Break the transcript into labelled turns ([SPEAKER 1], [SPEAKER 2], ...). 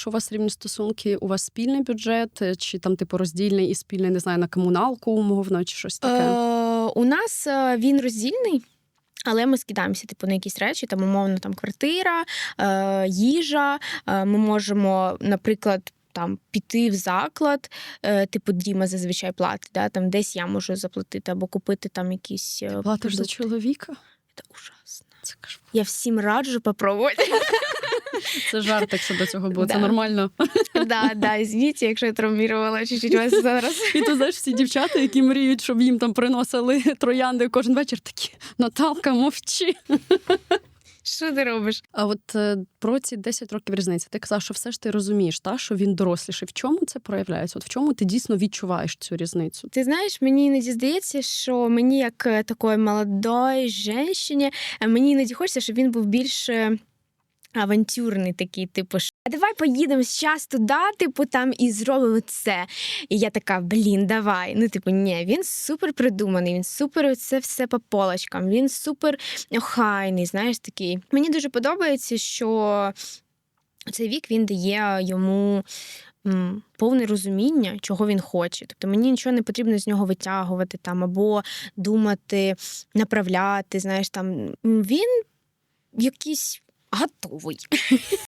[SPEAKER 1] якщо у вас рівні стосунки, у вас спільний бюджет, е, чи там типу роздільний і спільний, не знаю, на комуналку умовно, чи щось таке?
[SPEAKER 2] Е, у нас е, він роздільний. Але ми скидаємося типу на якісь речі, там умовно там квартира, е, їжа. Е, ми можемо, наприклад, там піти в заклад, е, типу Діма зазвичай платить, да, там десь я можу заплатити або купити там якісь е,
[SPEAKER 1] Платиш за чоловіка?
[SPEAKER 2] Це ужасно.
[SPEAKER 1] Це кошмар.
[SPEAKER 2] Я всім раджу попробувати.
[SPEAKER 1] Це жарт, якщо до цього було. Це нормально.
[SPEAKER 2] Да, да, извините, якщо я травмірувала чуть-чуть вас зараз.
[SPEAKER 1] І то знаєш, всі дівчата, які мріють, щоб їм там приносили троянди кожен вечір, такі Наталка, мовчи.
[SPEAKER 2] Що ти робиш?
[SPEAKER 1] А от е, про ці 10 років різниці, ти казав, що все ж ти розумієш, та що він доросліший. В чому це проявляється? От в чому ти дійсно відчуваєш цю різницю?
[SPEAKER 2] Ти знаєш, мені іноді здається, що мені, як е, такої молодої жінки, мені іноді хочеться, щоб він був більш е, авантюрний такий, типу, давай поїдемо зараз туди, типу, там і зробимо це. І я така, блін, давай. Ну, типу, ні, він супер придуманий, він супер це все по полочкам, він супер охайний, знаєш, такий. Мені дуже подобається, що цей вік він дає йому повне розуміння, чого він хоче. Тобто мені нічого не потрібно з нього витягувати там або думати, направляти. Знаєш, там він якийсь готовий.